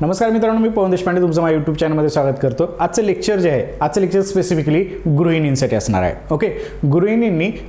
नमस्कार मित्रांनो मी पवन देशपांडे तुमचं माझ्या यूट्यूब चॅनलमध्ये स्वागत करतो. आजचं लेक्चर जे आहे आजचं लेक्चर स्पेसिफिकली गृहिणींसाठी असणार आहे. ओके गृहिणींनी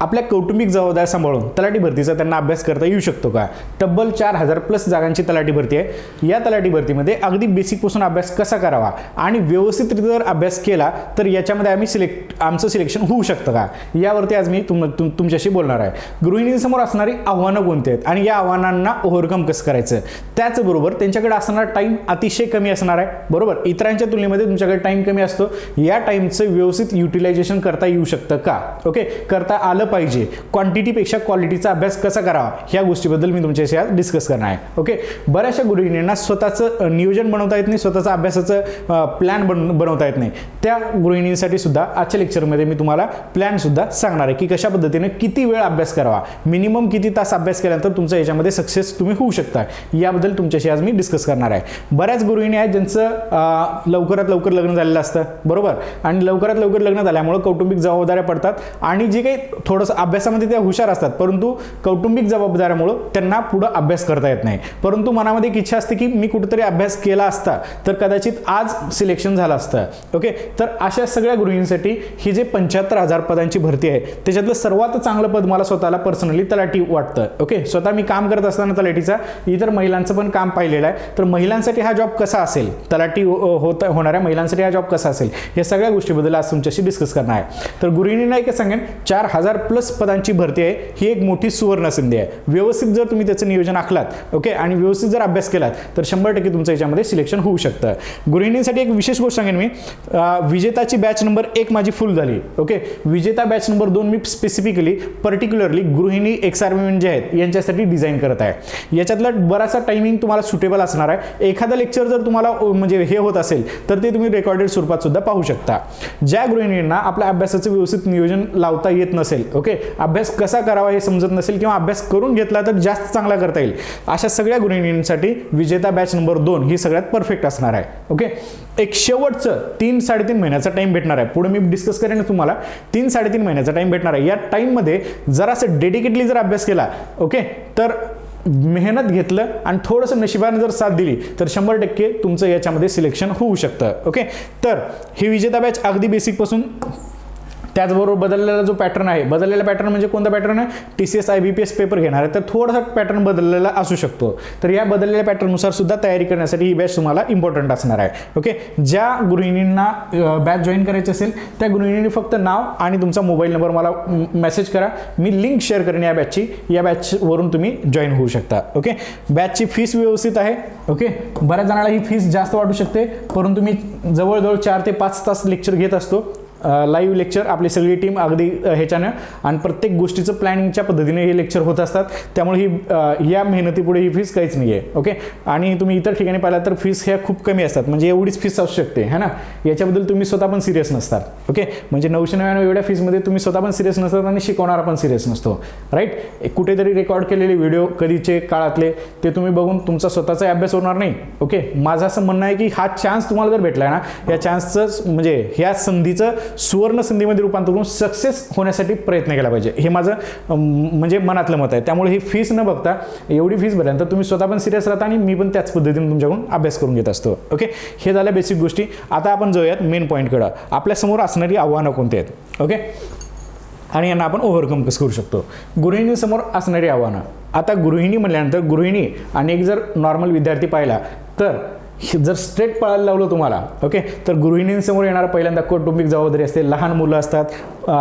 आपल्या कौटुंबिक जबाबदाऱ्या सांभाळून तलाठी भरतीचा त्यांना अभ्यास करता येऊ शकतो का? तब्बल चार हजार प्लस जागांची तलाठी भरती आहे. या तलाठी भरतीमध्ये अगदी बेसिकपासून अभ्यास कसा करावा आणि व्यवस्थितरित्या जर अभ्यास केला तर याच्यामध्ये आम्ही सिलेक्ट आमचं सिलेक्शन होऊ शकतं का? यावरती आज मी तुम तुम- तुमच्याशी बोलणार आहे. गृहिणींसमोर असणारी आव्हानं कोणती आहेत? आणि या आव्हानांना ओव्हरकम कसं करायचं? त्याचबरोबर त्यांच्याकडे असणारा टाईम अतिशय कमी असणार आहे. बरोबर? इतरांच्या तुलनेमध्ये तुमच्याकडे टाईम कमी असतो. या टाईमचं व्यवस्थित युटिलायझेशन करता येऊ शकतं का? ओके करता आलं पाहिजे. क्वांटिटीपेक्षा क्वालिटीचा अभ्यास कसा करावा? ह्या गोष्टीबद्दल मी तुमच्याशी आज डिस्कस करणार आहे. ओके बऱ्याचशा गृहिणींना स्वतःचं नियोजन बनवता येत नाही. स्वतःचा अभ्यासाचं प्लॅन बन बनवता येत नाही. त्या गृहिणींसाठी सुद्धा आजच्या लेक्चरमध्ये मी तुम्हाला प्लॅन सुद्धा सांगणार आहे की कशा पद्धतीने किती वेळ अभ्यास करावा. मिनिमम किती तास अभ्यास केल्यानंतर तुमचं याच्यामध्ये सक्सेस तुम्ही होऊ शकता. याबद्दल तुमच्याशी आज मी डिस्कस करणार आहे. बऱ्याच गृहिणी आहेत ज्यांचं लवकरात लवकर लग्न झालेलं असतं. बरोबर? आणि लवकरात लवकर लग्न झाल्यामुळे कौटुंबिक जबाबदाऱ्या पडतात आणि जे काही थोडंसं अभ्यासामध्ये त्या हुशार असतात. परंतु कौटुंबिक जबाबदाऱ्यामुळं त्यांना पुढं अभ्यास करता येत नाही. परंतु मनामध्ये एक इच्छा असते की मी कुठेतरी अभ्यास केला असता तर कदाचित आज सिलेक्शन झालं असतं. ओके तर अशा सगळ्या गृहिणींसाठी ही जे पंच्याहत्तर हजार पदांची भरती आहे त्याच्यातलं सर्वात चांगलं पद मला स्वतःला पर्सनली तलाठी वाटतं. ओके स्वतः मी काम करत असताना तलाठीचा इतर महिलांचं पण काम पाहिलेलं आहे. तर महिलांसाठी हा जॉब कसा असेल? तलाठी होत होणाऱ्या महिलांसाठी हा जॉब कसा असेल? या सगळ्या गोष्टीबद्दल आज तुमच्याशी डिस्कस करणार आहे. तर गृहिणींना एक सांगेन चार हजार प्लस पदांची भरती आहे ही एक मोठी सुवर्ण संधी आहे. व्यवस्थित जर तुम्ही त्याचं नियोजन आखलात ओके आणि व्यवस्थित जर अभ्यास केलात तर शंभर टक्के तुमचं याच्यामध्ये सिलेक्शन होऊ शकतं. गृहिणींसाठी एक विशेष गोष्ट सांगेन मी. विजेताची बॅच नंबर एक माझी फुल झाली. ओके विजेता बॅच नंबर दोन मी स्पेसिफिकली पर्टिक्युलरली गृहिणी एक्सारमेंट जे आहेत यांच्यासाठी डिझाईन करत आहे. याच्यातला बराचसा टायमिंग तुम्हाला सुटेबल असणार आहे. एखादा लेक्चर जर तुम्हाला म्हणजे हे होत असेल तर ते तुम्ही रेकॉर्डेड स्वरूपात सुद्धा पाहू शकता. ज्या गृहिणींना आपल्या अभ्यासाचं व्यवस्थित नियोजन लावता येत नसेल ओके अभ्यास कसा करावा हे समजत नसेल किंवा अभ्यास करून घेतला तर जास्त चांगला करता येईल. अशा सगळ्या गृहिणींसाठी विजेता बॅच नंबर दोन ही सगळ्यात परफेक्ट असणार आहे ओके एक शेवटचं तीन साडेतीन महिन्याचा टाईम भेटणार आहे. पुढे मी डिस्कस करेन तुम्हाला. तीन साडेतीन महिन्याचा टाईम भेटणार आहे. या टाईममध्ये जरासं डेडिकेटली जर अभ्यास केला ओके तर मेहनत घेतलं आणि थोडंसं नशिबाने जर साथ दिली तर शंभर टक्के तुमचं याच्यामध्ये सिलेक्शन होऊ शकतं ओके तर ही विजेता बॅच अगदी बेसिकपासून त्याचबरोबर बदललेला जो पॅटर्न आहे बदललेला पॅटर्न म्हणजे कोणता पॅटर्न आहे? T C S I B P S paper घेणार आहे. तर थोडासा पॅटर्न बदललेला असू शकतो. तर या बदललेल्या पॅटर्ननुसार सुद्धा तयारी करण्यासाठी ही बॅच तुम्हाला इम्पॉर्टंट असणार आहे. ओके ज्या गृहिणींना बॅच जॉईन करायची असेल त्या गृहिणींनी फक्त नाव आणि तुमचा मोबाईल नंबर मला मेसेज करा. मी लिंक शेअर करेन या बॅचची या बॅचवरून तुम्ही जॉईन होऊ शकता. ओके बॅचची फीस व्यवस्थित आहे. ओके बऱ्याच जणाला ही फीस जास्त वाटू शकते. परंतु मी जवळजवळ चार ते पाच तास लेक्चर घेत असतो. लाईव्ह लेक्चर आपली सगळी टीम अगदी ह्याच्यानं. आणि प्रत्येक गोष्टीचं प्लॅनिंगच्या पद्धतीने हे लेक्चर होत असतात. त्यामुळे ही या मेहनतीपुढे ही फीस काहीच नाही आहे ओके आणि तुम्ही इतर ठिकाणी पाहिला तर फीस ह्या खूप कमी असतात. म्हणजे एवढीच फीस असू शकते है ना? याच्याबद्दल तुम्ही स्वतः पण सिरियस नसतात ओके म्हणजे नऊशे नव्याण्णव एवढ्या फीसमध्ये तुम्ही स्वतः पण सिरियस नसतात आणि शिकवणारा पण सिरियस नसतो राईट कुठेतरी रेकॉर्ड केलेले व्हिडिओ कधीचे काळातले ते तुम्ही बघून तुमचा स्वतःचा अभ्यास होणार नाही ओके माझं असं म्हणणं आहे की हा चान्स तुम्हाला जर भेटला ना या चान्सचं म्हणजे ह्या संधीचं सुवर्ण संधीमध्ये रूपांतर करून सक्सेस होण्यासाठी प्रयत्न केला पाहिजे. हे माझं म्हणजे मनातलं मत आहे. त्यामुळे ही फीस न बघता एवढी फीस भरल्यानंतर तुम्ही स्वतः पण सिरियस राहता आणि मी पण त्याच पद्धतीने तुमच्याकडून अभ्यास करून घेत असतो. ओके हे झाल्या बेसिक गोष्टी. आता आपण जाऊयात मेन पॉईंटकडं आपल्यासमोर असणारी आव्हानं कोणती आहेत? ओके आणि यांना आपण ओव्हरकम कसं करू शकतो? गृहिणीसमोर असणारी आव्हानं. आता गृहिणी म्हटल्यानंतर गृहिणी आणि एक जर नॉर्मल विद्यार्थी पाहिला तर जर स्ट्रेट पळायला लावलं तुम्हाला ओके तर गृहिणींसमोर येणारा पहिल्यांदा कौटुंबिक जबाबदारी असते लहान मुलं असतात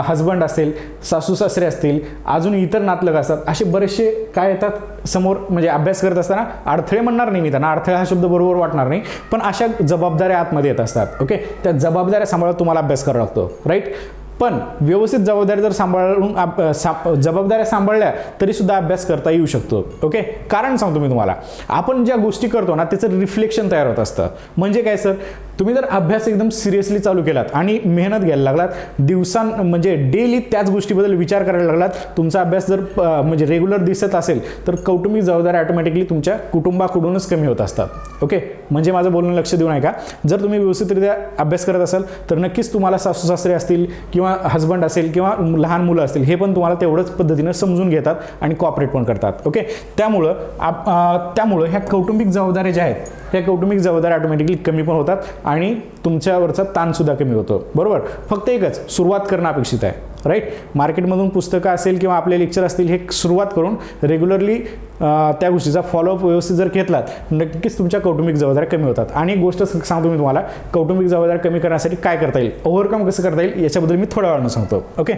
हजबंड असेल सासू सासरे असतील अजून इतर नातलग असतात असे बरेचसे काय येतात समोर म्हणजे अभ्यास करत असताना अडथळे म्हणणार नाही मी त्यांना अडथळा हा शब्द बरोबर वाटणार नाही पण अशा जबाबदाऱ्या आतमध्ये येत असतात ओके त्या जबाबदाऱ्या सांभाळत तुम्हाला अभ्यास करावा लागतो राईट पण व्यवस्थित जबाबदारी जर सांभाळून आप- सा- जबाबदाऱ्या सांभाळल्या तरी सुद्धा अभ्यास करता येऊ शकतो. ओके? कारण सांगतो मी तुम्हाला. आपण ज्या गोष्टी करतो ना त्याचं रिफ्लेक्शन तयार होत असतं. म्हणजे काय सर? तुम्ही जर अभ्यास एकदम सिरियसली चालू केलात आणि मेहनत घ्यायला लागलात दिवसां म्हणजे डेली त्याच गोष्टीबद्दल विचार करायला लागलात तुमचा अभ्यास जर म्हणजे रेग्युलर दिसत असेल तर कौटुंबिक जबाबदारी ऑटोमॅटिकली तुमच्या कुटुंबाकडूनच कमी होत असतात. ओके? म्हणजे माझं बोलणं लक्ष देऊ नये का जर तुम्ही व्यवस्थितरित्या अभ्यास करत असाल तर नक्कीच तुम्हाला सासू सासरे असतील किंवा किंवा हजबंड असेल किंवा लहान मुलं असतील हे पण तुम्हाला तेवढंच पद्धतीनं समजून घेतात आणि कॉपरेट पण करतात ओके त्यामुळं आप त्यामुळं ह्या कौटुंबिक जबाबदाऱ्या ज्या आहेत त्या कौटुंबिक जबाबदाऱ्या ऑटोमॅटिकली कमी पण होतात आणि तुमच्यावरचा ताणसुद्धा कमी होतो बरोबर? फक्त एकच सुरुवात करणं अपेक्षित आहे. राईट मार्केटमधून पुस्तकं असेल किंवा आपले लेक्चर असतील हे सुरुवात करून रेग्युलरली त्या गोष्टीचा फॉलोअप व्यवस्थित जर घेतलात नक्कीच तुमच्या कौटुंबिक जबाबदाऱ्या कमी होतात. आणि एक गोष्ट सांगतो मी तुम्हाला कौटुंबिक जबाबदाऱ्या कमी करण्यासाठी काय करता येईल? ओव्हरकम कसं करता येईल? याच्याबद्दल मी थोड्या वेळानं सांगतो. ओके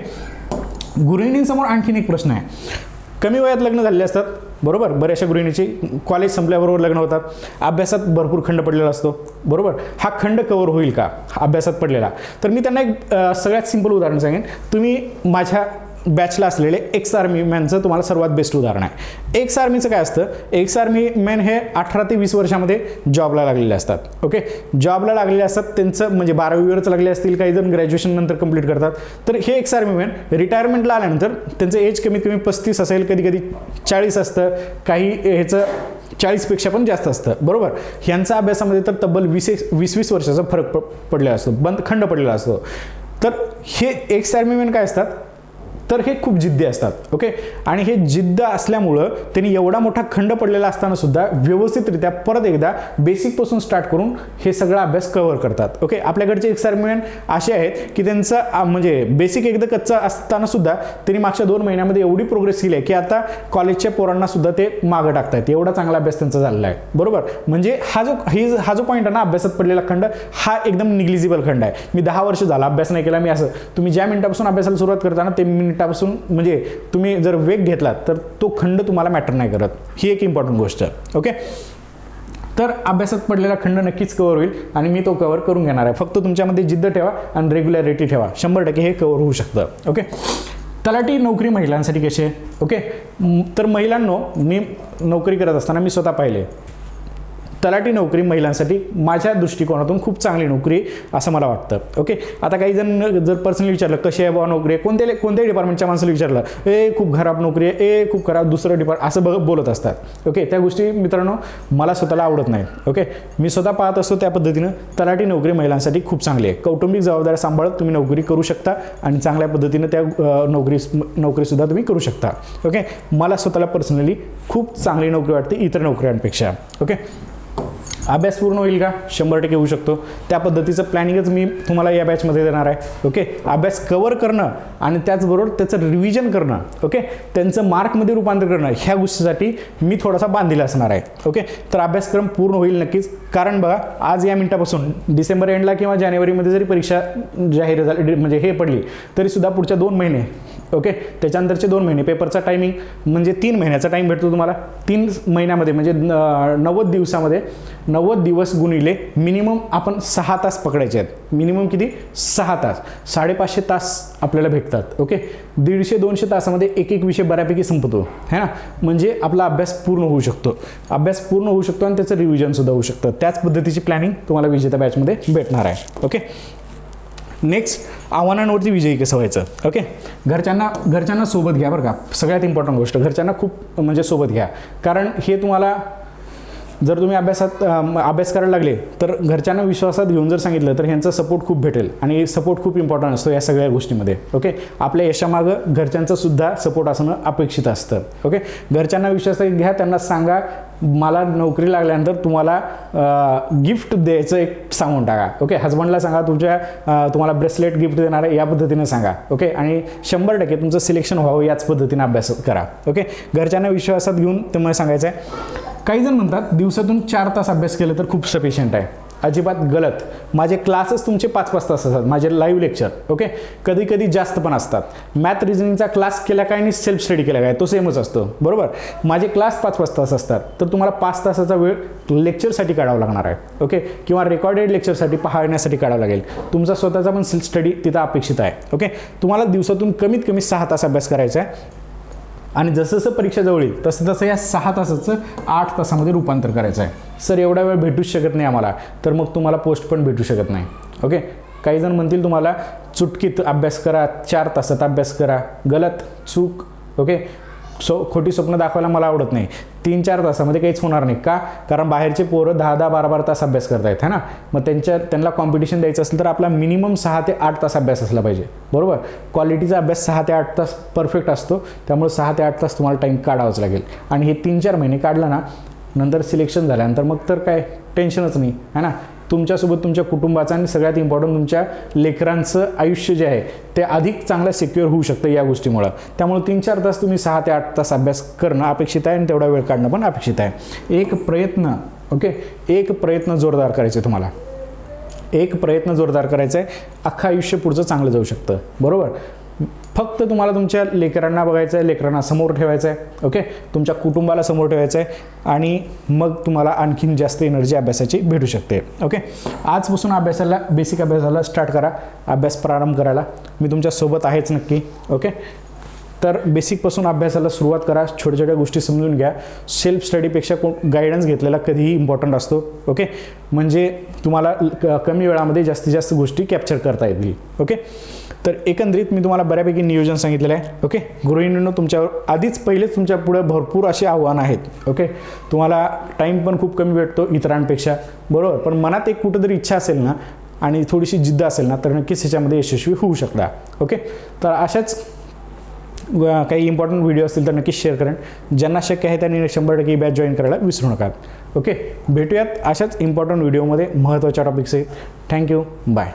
गृहिणींसमोर आणखीन एक प्रश्न आहे. कमी वयात लग्न झालेले असतात बरोबर? बऱ्याचशा गृहिणीची कॉलेज संपल्याबरोबर लग्न होतात. अभ्यासात भरपूर खंड पडलेला असतो. बरोबर? हा खंड कवर होईल का? अभ्यासात पडलेला. तर मी त्यांना एक सगळ्यात सिंपल उदाहरण सांगेन. तुम्ही माझ्या बॅचला असलेले एक्स आर्मी मॅनचं तुम्हाला सर्वात बेस्ट उदाहरण आहे. एक्स आर्मीचं काय असतं? एक्स आर्मी मॅन हे अठरा ते वीस वर्षामध्ये जॉबला लागलेले असतात. ओके जॉबला लागलेले असतात त्यांचं म्हणजे बारावीवरच लागले असतील काही जण ग्रॅज्युएशन नंतर कंप्लीट करतात. तर हे एक्स आर्मी मॅन रिटायरमेंटला आल्यानंतर त्यांचं एज कमीत कमी पस्तीस असेल कधी कधी चाळीस असतं काही ह्याचं चाळीसपेक्षा पण जास्त असतं. बरोबर? ह्यांचा अभ्यासामध्ये तर तब्बल वीस वीस वीस वर्षाचा फरक प पडलेला असतो बंद खंड पडलेला असतो. तर हे एक्स आर्मीमॅन काय असतात? तर हे खूप जिद्दी असतात ओके? आणि हे जिद्द असल्यामुळं त्यांनी एवढा मोठा खंड पडलेला असताना सुद्धा व्यवस्थितरित्या परत एकदा बेसिकपासून स्टार्ट करून हे सगळा अभ्यास कव्हर करतात ओके? आपल्याकडचे एक्सपेरिमेंट असे आहेत की त्यांचं म्हणजे बेसिक एकदा कच्चा असताना सुद्धा त्यांनी मागच्या दोन महिन्यामध्ये एवढी प्रोग्रेस केली आहे की आता कॉलेजच्या पोरांना सुद्धा ते मागं टाकतायत. एवढा चांगला अभ्यास त्यांचा झालेला आहे बरोबर? म्हणजे हा जो ही हा जो पॉईंट आहे ना अभ्यासात पडलेला खंड हा एकदम निग्लिजिबल खंड आहे. मी दहा वर्ष झाला अभ्यास नाही केला मी असं तुम्ही ज्या मिनिटापासून अभ्यासाला सुरुवात करताना ते मिनिट मिनिटापासून म्हणजे तुम्ही जर वेग घेतलात तर तो खंड तुम्हाला मॅटर नाही करत. ही एक इम्पॉर्टंट गोष्ट. आहे ओके तर अभ्यासात पडलेला खंड नक्कीच कव्हर होईल आणि मी तो कव्हर करून घेणार आहे. फक्त तुमच्यामध्ये जिद्द ठेवा आणि रेग्युलॅरिटी ठेवा. शंभर टक्के हे कव्हर होऊ शकतं. ओके तलाठी नोकरी महिलांसाठी कशी आहे? ओके तर महिलांनो मी नोकरी करत असताना मी स्वतः पाहिले. तलाठी नोकरी महिलांसाठी माझ्या दृष्टिकोनातून खूप चांगली नोकरी आहे, असं मला वाटतं. ओके आता काही जण जर पर्सनली विचारलं कशी आहे बुवा नोकरी? आहे कोणत्या कोणत्याही डिपार्टमेंटच्या माणसाला विचारलं ए खूप खराब नोकरी आहे ए खूप खराब दुसरं डिपार्ट असं बघ बोलत असतात. ओके त्या गोष्टी मित्रांनो मला स्वतःला आवडत नाही. ओके मी स्वतः पाहत असतो त्या पद्धतीनं तलाठी नोकरी महिलांसाठी खूप चांगली आहे. कौटुंबिक जबाबदाऱ्या सांभाळत तुम्ही नोकरी करू शकता आणि चांगल्या पद्धतीनं त्या नोकरी नोकरीसुद्धा तुम्ही करू शकता. ओके मला स्वतःला पर्सनली खूप चांगली नोकरी वाटते इतर नोकऱ्यांपेक्षा. ओके अभ्यास पूर्ण होईल का? शंभर टक्के होऊ शकतो. त्या पद्धतीचं प्लॅनिंगच मी तुम्हाला या बॅचमध्ये देणार आहे. ओके अभ्यास कवर करणं आणि त्याचबरोबर त्याचं रिव्हिजन करणं. ओके त्यांचं मार्कमध्ये रूपांतर करणं ह्या गोष्टीसाठी मी थोडासा बांधिला असणार आहे. ओके तर अभ्यासक्रम पूर्ण होईल नक्कीच. कारण बघा आज या मिनिटापासून डिसेंबर एंडला किंवा जानेवारीमध्ये जरी परीक्षा जाहीर झाली म्हणजे हे पडली तरीसुद्धा पुढच्या दोन महिने ओके त्याच्यानंतरचे दोन महिने पेपरचा टायमिंग म्हणजे तीन महिन्याचा टाईम भेटतो तुम्हाला. तीन महिन्यामध्ये म्हणजे नव्वद दिवसामध्ये नव्वद दिवस गुणिले मिनिमम आपण सहा तास पकडायचे आहेत. मिनिमम किती? सहा तास. साडेपाचशे तास आपल्याला भेटतात. ओके दीडशे दोनशे तासामध्ये एक एक विषय बऱ्यापैकी संपतो. है ना? म्हणजे आपला अभ्यास पूर्ण होऊ शकतो. अभ्यास पूर्ण होऊ शकतो आणि त्याचं रिव्हिजनसुद्धा होऊ शकतं. त्याच पद्धतीची प्लॅनिंग तुम्हाला विजेता बॅचमध्ये भेटणार आहे. ओके नेक्स्ट आव्हानांवरती विजयी कसं व्हायचं? ओके घरच्यांना घरच्यांना सोबत घ्या बरं का. सगळ्यात इम्पॉर्टंट गोष्ट घरच्यांना खूप म्हणजे सोबत घ्या. कारण हे तुम्हाला जर तुम्ही अभ्यासात अभ्यास करायला लागले तर घरच्यांना विश्वासात घेऊन जर सांगितलं तर ह्यांचा सपोर्ट खूप भेटेल. आणि सपोर्ट खूप इम्पॉर्टंट असतो या सगळ्या गोष्टीमध्ये. ओके आपल्या यशामागं घरच्यांचं सुद्धा सपोर्ट असणं अपेक्षित असतं. ओके घरच्यांना विश्वासात घ्या त्यांना सांगा मला नोकरी लागल्यानंतर तुम्हाला गिफ्ट द्यायचं एक सांगून टाका ओके? हजबंडला सांगा तुमच्या तुम्हाला ब्रेसलेट गिफ्ट देणार आहे या पद्धतीने सांगा ओके? आणि शंभर टक्के तुमचं सिलेक्शन व्हावं याच पद्धतीने अभ्यास करा ओके? घरच्यांना विश्वासात घेऊन तुम्हाला सांगायचं आहे काही जण म्हणतात दिवसातून चार तास अभ्यास केलं तर खूप सफिशियंट आहे. अजिबात गलत. माझे क्लासेस तुमचे पाच पाच तास असतात माझे लाईव्ह लेक्चर ओके कधी कधी जास्त पण असतात. मॅथ रिझनिंगचा क्लास केला काय आणि सेल्फ स्टडी केला काय तो सेमच असतो बरोबर? माझे क्लास पाच पाच तास असतात तर तुम्हाला पाच तासाचा वेळ लेक्चरसाठी काढावा लागणार आहे ओके किंवा रेकॉर्डेड लेक्चरसाठी पाहण्यासाठी काढावा लागेल. तुमचा स्वतःचा पण सेल्फ स्टडी तिथं अपेक्षित आहे ओके तुम्हाला दिवसातून कमीत कमी सहा तास अभ्यास करायचा आहे. आणि जसं जसं परीक्षा जवळ येईल तसं तसं या सहा तासाचं आठ तासामध्ये रूपांतर करायचं आहे. सर एवढा वेळ भेटूच शकत नाही आम्हाला. तर मग तुम्हाला पोस्ट पण भेटू शकत नाही. ओके? काही जण म्हणतील तुम्हाला चुटकीत अभ्यास करा चार तासात अभ्यास करा. गलत चूक. ओके? सो खोटी स्वप्न दाखवायला मला आवडत नाही. तीन चार तासामध्ये काहीच होणार नाही. का? कारण बाहेरचे पोरं दहा दहा बारा बारा तास अभ्यास करतायत है ना? मग त्यांच्या त्यांना कॉम्पिटिशन द्यायचं असेल तर आपला मिनिमम सहा ते आठ तास अभ्यास असला पाहिजे. बरोबर? क्वालिटीचा अभ्यास सहा ते आठ तास परफेक्ट असतो. त्यामुळे सहा ते आठ तास तुम्हाला टाईम काढावाच लागेल. आणि हे तीन चार महिने काढला ना नंतर सिलेक्शन झाल्यानंतर मग तर काय? टेन्शनच नाही है ना? तुमच्यासोबत तुमच्या कुटुंबाचं आणि सगळ्यात इम्पॉर्टंट तुमच्या लेकरांचं आयुष्य जे आहे ते अधिक चांगलं सिक्युअर होऊ शकतं या गोष्टीमुळं. त्यामुळे तीन चार तास तुम्ही सहा ते आठ तास अभ्यास करणं अपेक्षित आहे आणि तेवढा वेळ काढणं पण अपेक्षित आहे. एक प्रयत्न ओके? एक प्रयत्न जोरदार करायचे तुम्हाला. एक प्रयत्न जोरदार करायचा आहे अख्खं आयुष्य पुढचं चांगलं जाऊ शकतं. बरोबर? फक्त तुम्हाला तुमच्या लेकरांना बघायचं आहे लेकरांना समोर ठेवायचं आहे ओके तुमच्या कुटुंबाला समोर ठेवायचं आहे आणि मग तुम्हाला आणखीन जास्त एनर्जी अभ्यासाची भेटू शकते ओके आजपासून अभ्यासाला बेसिक अभ्यासाला स्टार्ट करा अभ्यास प्रारंभ करायला. मी तुमच्यासोबत आहेच नक्की ओके तर बेसिकपासून अभ्यासाला सुरुवात करा छोट्या छोट्या गोष्टी समजून घ्या. सेल्फ स्टडीपेक्षा कोण गायडन्स घेतलेला कधीही इम्पॉर्टंट असतो ओके म्हणजे तुम्हाला क- कमी वेळामध्ये जास्तीत जास्त गोष्टी कॅप्चर करता येतील ओके तर एकंदरीत मी तुम्हाला बऱ्यापैकी नियोजन सांगितलेलं आहे ओके गृहिणींनो तुमच्यावर आधीच पहिलेच तुमच्यापुढे भरपूर असे आव्हानं आहेत ओके तुम्हाला टाईम पण खूप कमी भेटतो इतरांपेक्षा बरोबर? पण मनात एक कुठंतरी इच्छा असेल ना आणि थोडीशी जिद्द असेल ना तर नक्कीच ह्याच्यामध्ये यशस्वी होऊ शकता ओके तर अशाच काही इम्पॉर्टंट व्हिडिओ असतील तर नक्कीच शेअर करेन. ज्यांना शक्य आहे त्यांनी शंभर टक्के बॅच जॉईन करायला विसरू नका ओके भेटूयात अशाच इम्पॉर्टंट व्हिडिओमध्ये महत्त्वाच्या टॉपिक्स आहेत थँक्यू बाय